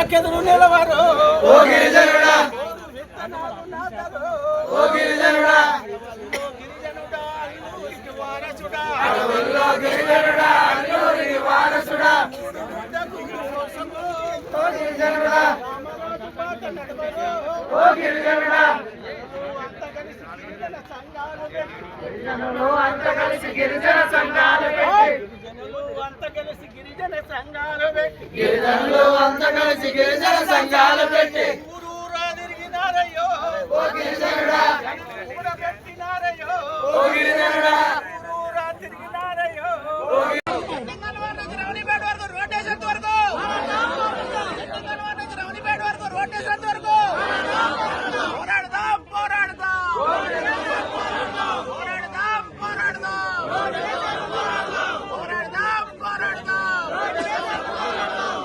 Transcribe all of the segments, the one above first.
నాకెదురు నిలవరు ఓ గిరిజనుడా. ఓ గిరిజనుడా. గిరిజనుడా వారసుడా గిరిజనుడా. అల్లూరి వారసుడా. ఓ గిరిజనుడా. ఓ గిరిజనుడా. అంత కలిసి గిరిజన సంఘాలు అంత కలిసి గిరిజన సంఘాలు పెట్టి గిరిజనులు అంత కలిసి గిరిజన సంఘాలు పెట్టి గిరిజనులు అంత కలిసి గిరిజన సంఘాలు పెట్టి. ఊరూరా తిరిగినారయ్యో. గిరిజనుడా కూడా పెట్టినారయ్యో ఓ గిరిజనుడా ఊరూరా తిరిగినారయ్యో పోరాడదాం పోరాడదాం పోరాడదాం పోరాడదాం పోరాడదాం పోరాడదాం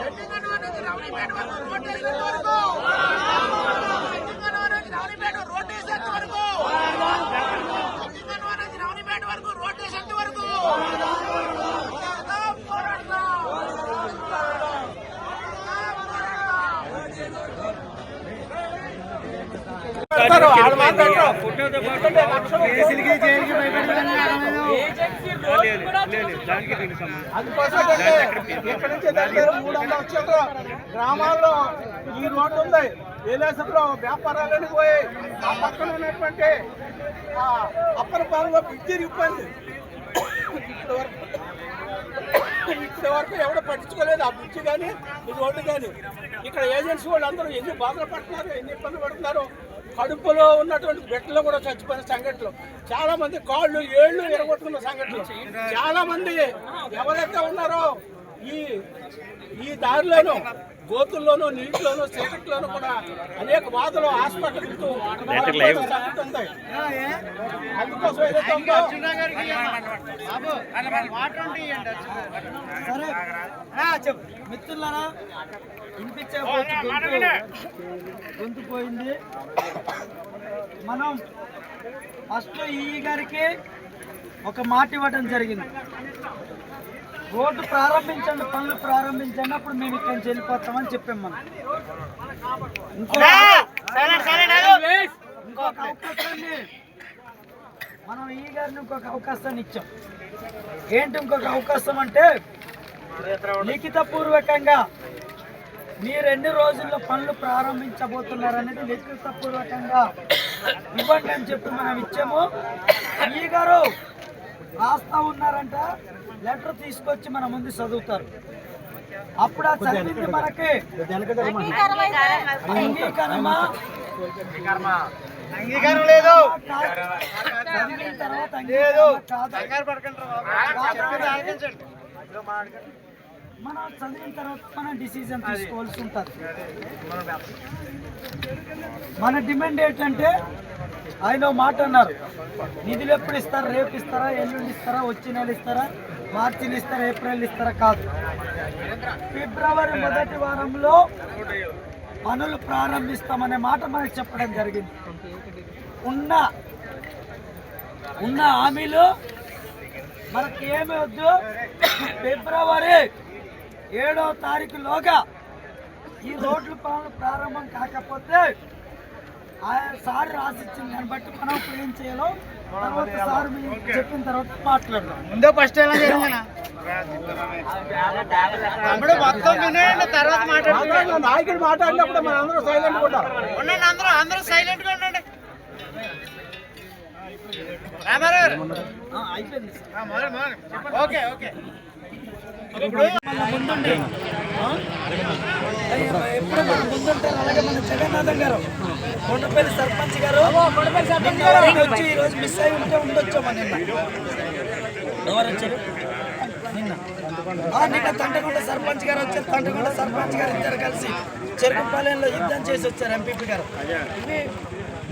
చెట్టింగనూరు నుంచి రౌడీపేట వరకు రోడ్డు వేసేంత వరకు చెట్టింగనూరు నుంచి రౌడీపేట రోడ్డు వేసేంత వరకు చెట్టింగనూరు నుంచి రౌడీపేట వరకు రోడ్డు వేసేంత వరకు పోరాడదాం పోరాడదాం మూడు వందల చిల్లర గ్రామాల్లో ఈ రోడ్డు ఉంది ఏలేసంలో వ్యాపారాలని పోయి ఆ పక్కన ఉన్నటువంటి ఆ అప్పర్ పాలలో బ్రిడ్జి ఇబ్బంది ఇప్పటి వరకు ఇప్పటి వరకు ఎవడో పట్టించుకోలేదు ఆ బ్రిడ్జి కానీ ఈ రోడ్డు కానీ ఇక్కడ ఏజెన్సీ వాళ్ళు అందరూ ఎన్ని బాధలు పడుతున్నారు ఎన్ని ఇబ్బందులు పడుతున్నారు కడుపులో ఉన్నటువంటి బిడ్డలు కూడా చచ్చిపోయిన సంఘటనలు. చాలా మంది కాళ్ళు ఏళ్ళు ఎరగొట్టుకున్న సంఘటనలు చాలా మంది ఎవరైతే ఉన్నారో ఈ ఈ దారిలోనూ గోతుల్లోనూ నీటిలోనూ చీకట్లోనూ కూడా అనేక బాధలు హాస్పిటల్ సంఘటన అందుకోసం ఏదైతే ఉందో మిత్రులారా వినిపించే గొంతు పోయింది మనం ఫస్ట్ ఈ గారికి ఒక మాట ఇవ్వడం జరిగింది. రోడ్డు ప్రారంభించండి పనులు ప్రారంభించండి అప్పుడు మేము ఇక్కడి నుంచి వెళ్ళిపోతామని చెప్పాం మనం. ఇంకో ఇంకొక అవకాశాన్ని మనం ఈ గారిని ఇంకొక అవకాశాన్ని ఇచ్చాం. ఏంటి ఇంకొక అవకాశం అంటే లిఖిత పూర్వకంగా మీరు ఎన్ని రోజుల్లో పనులు ప్రారంభించబోతున్నారు అనేది లిఖిత పూర్వకంగా ఇవ్వండి అని చెప్పి మనం ఇచ్చాము. ఈ గారు రాస్తా ఉన్నారంట లెటర్ తీసుకొచ్చి మన ముందు చదువుతారు. అప్పుడు ఆ చదివింది మనకి. అంగీకారమా? అంగీకారం లేదు. చదివిన తర్వాత అంగీకారమా కాదు. మనం చదివిన తర్వాత మనం డిసిజన్ తీసుకోవాల్సి ఉంటుంది. మన డిమాండ్ ఏంటంటే ఆయన మాట అన్నారు. నిధులు ఎప్పుడు ఇస్తారా రేపు ఇస్తారా ఎల్లుండి ఇస్తారా వచ్చే నెల ఇస్తారా మార్చిలు ఇస్తారా ఏప్రిల్ ఇస్తారా కాదు. ఫిబ్రవరి మొదటి వారంలో పనులు ప్రారంభిస్తామనే మాట మనకు చెప్పడం జరిగింది. ఉన్న ఉన్న హామీలు మనకి ఏమి వద్దు. ఫిబ్రవరి ఏడో తారీఖులోగా ఈ రోడ్లు పనులు ప్రారంభం కాకపోతే ఆ సార్ రాసిచ్చిన దాన్ని బట్టి మనం ఇప్పుడు ఏం చేయాలో తర్వాత సార్ మీకు చెప్పిన తర్వాత మాట్లాడదాం. ముందే ఫస్ట్ తమ్ముడు మొత్తం వినేయండి తర్వాత మాట్లాడుతున్నాడు నాయకుడు మాట్లాడినప్పుడు మన అందరూ సైలెంట్ ఉంటాం. ఉండండి అందరూ అందరూ సైలెంట్గా ఉండండి. రామారావు అయిపోయింది చెప్పండి. ఓకే. ఓకే మన ముందుండి ఎప్పుడు మన అలాగే మన జగన్నాథం గారు కొండపల్లి సర్పంచ్ గారు వచ్చి ఈ రోజు మిస్ అయి ఉంటే ఉండొచ్చామా నిన్న ఎవరు వచ్చారు నిన్న నిన్న సర్పంచ్ గారు వచ్చారు తంటకొండ సర్పంచ్ గారు ఇద్దరు కలిసి చెరుకుపాలెంలో యుద్ధం చేసి వచ్చారు ఎంపీపీ గారు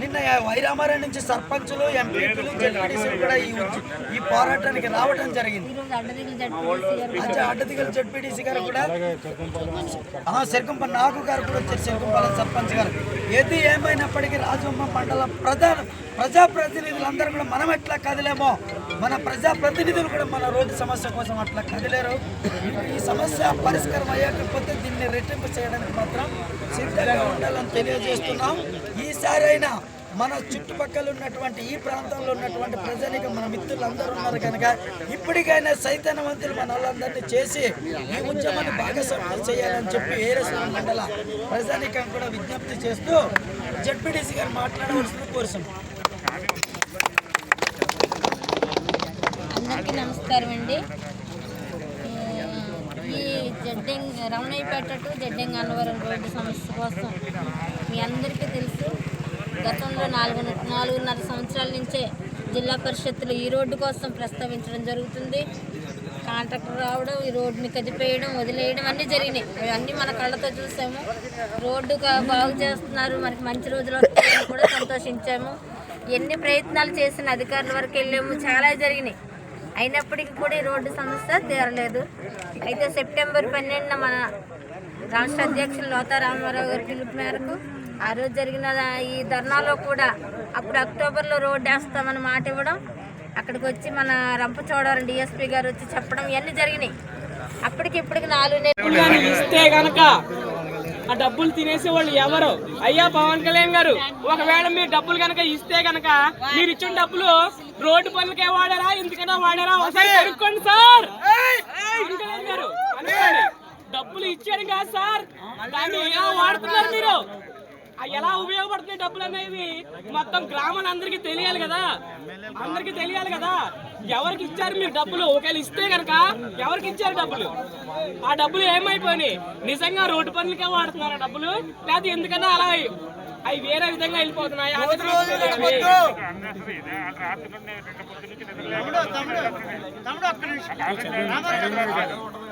నిన్న వైరామారం నుంచి సర్పంచులు ఎంపీపీలు జడ్పీటీసీలు కూడా ఈ పోరాటానికి రావడం జరిగింది. అడ్డదిగల జడ్పీటీసీ గారు కూడా ఆ, సెరుకుంప నాగు గారు కూడా వచ్చారు సెరుకుంపాలెం సర్పంచ్ గారు. ఏది ఏమైనప్పటికీ రాజమ్మ మండల ప్రధాన ప్రజాప్రతినిధులందరూ కూడా మనం ఎట్లా కదిలేమో మన ప్రజాప్రతినిధులు కూడా మన రోడ్డు సమస్య కోసం అట్లా కదిలేరు. ఈ సమస్య పరిష్కారం అయ్యకపోతే దీన్ని రెట్టింపు చేయడానికి మాత్రం సిద్ధంగా ఉండాలని తెలియజేస్తున్నాం. ఈసారి అయినా మన చుట్టుపక్కల ఉన్నటువంటి ఈ ప్రాంతంలో ఉన్నటువంటి ప్రజానికి మన మిత్రులు అందరూ ఉన్నారు కనుక ఇప్పటికైనా చైతన్యవంతులు మన వాళ్ళందరినీ చేసి ఈ ఉద్యమాన్ని భాగస్వామ్యం చేయాలని చెప్పి ఏరేశ్వరం మండల ప్రజానికం కూడా విజ్ఞప్తి చేస్తూ జడ్పీటీసీ గారు మాట్లాడవలసిన కోరుతున్నాం. అందరికీ నమస్కారం అండి. ఈ జడ్డింగ్ రమణయ్యపేట టు జడ్డింగ్ అన్నవరం రోడ్డు సమస్య కోసం మీ అందరికీ తెలుసు గతంలో నాలుగు నాలుగున్నర సంవత్సరాల నుంచే జిల్లా పరిషత్తులు ఈ రోడ్డు కోసం ప్రస్తావించడం జరుగుతుంది. కాంట్రాక్టర్ రావడం ఈ రోడ్డుని కదిపేయడం వదిలేయడం అన్నీ జరిగినాయి. అవన్నీ మన కళ్ళతో చూసాము. రోడ్డు బాగు చేస్తున్నారు. మనకి మంచి రోజులు వస్తాయని కూడా సంతోషించాము. ఎన్ని ప్రయత్నాలు చేసిన అధికారుల వరకు వెళ్ళాము. చాలా జరిగినాయి. అయినప్పటికీ కూడా ఈ రోడ్డు సమస్య తీరలేదు. అయితే సెప్టెంబర్ పన్నెండున మన రాష్ట్ర అధ్యక్షులు లోతా రామారావు గారి పిలుపు మేరకు ఆ రోజు జరిగిన ఈ ధర్నాలో కూడా అప్పుడు అక్టోబర్లో రోడ్డు వేస్తామని మాట ఇవ్వడం అక్కడికి వచ్చి మన రంపచోడవరం డిఎస్పీ గారు వచ్చి చెప్పడం ఇవన్నీ జరిగినాయి. అప్పటికి ఇప్పటికి నాలుగు నెలలు ఇస్తే కనుక ఆ డబ్బులు తినేసే వాళ్ళు ఎవరు? అయ్యా పవన్ కళ్యాణ్ గారు ఒకవేళ మీరు డబ్బులు గనక ఇస్తే గనక మీరు ఇచ్చిన డబ్బులు రోడ్డు పనులకే వాడారా? ఎందుకన్నా వాడారా? ఒకసారి కనుక్కోండి సార్! గారు. డబ్బులు ఇచ్చారు కాదు సార్. దాన్ని వాడుతున్నారు మీరు? ఎలా ఉపయోగపడుతున్నాయి డబ్బులు అనేవి? మొత్తం గ్రామాలందరికీ తెలియాలి కదా. అందరికీ తెలియాలి కదా. ఎవరికి ఇచ్చారు మీరు డబ్బులు? ఒకవేళ ఇస్తే కనుక ఎవరికి ఇచ్చారు డబ్బులు? ఆ డబ్బులు ఏమైపోయినాయి? నిజంగా రోడ్డు పనులకే వాడుతున్నారు ఆ డబ్బులు? లేకపోతే ఎందుకన్నా అలా అవి వేరే విధంగా వెళ్ళిపోతున్నాయి? తమ్ముడు